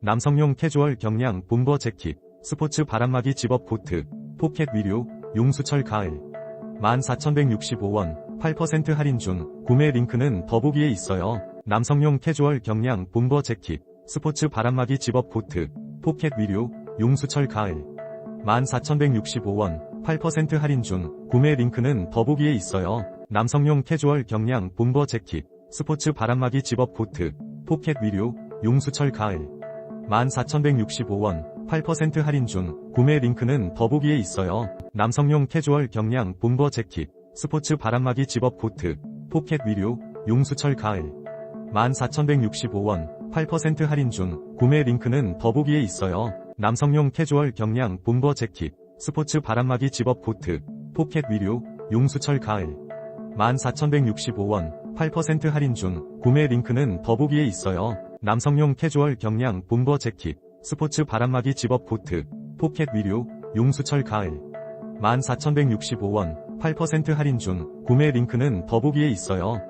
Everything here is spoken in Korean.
남성용 캐주얼 경량 bom버 재킷, 스포츠 바람막이 집업 보트, 포켓 위류, 용수철 가을. 14,165원, 8% 할인 중, 구매 링크는 더보기에 있어요. 남성용 캐주얼 경량 bom버 재킷, 스포츠 바람막이 집업 보트, 포켓 위류, 용수철 가을. 14,165원, 8% 할인 중, 구매 링크는 더보기에 있어요. 남성용 캐주얼 경량 bom버 재킷, 스포츠 바람막이 집업 보트, 포켓 위류, 용수철 가을. 14,165원, 8% 할인 중, 구매 링크는 더보기에 있어요. 남성용 캐주얼 경량 bom버 재킷, 스포츠 바람막이 집업 보트, 포켓 위류, 용수철 가을. 14,165원, 8% 할인 중, 구매 링크는 더보기에 있어요. 남성용 캐주얼 경량 bom버 재킷, 스포츠 바람막이 집업 보트, 포켓 위류, 용수철 가을. 14,165원, 8% 할인 중, 구매 링크는 더보기에 있어요. 남성용 캐주얼 경량 bom버 재킷, 스포츠 바람막이 집업 보트, 포켓 위류, 용수철 가을. 14,165원, 8% 할인 중, 구매 링크는 더보기에 있어요.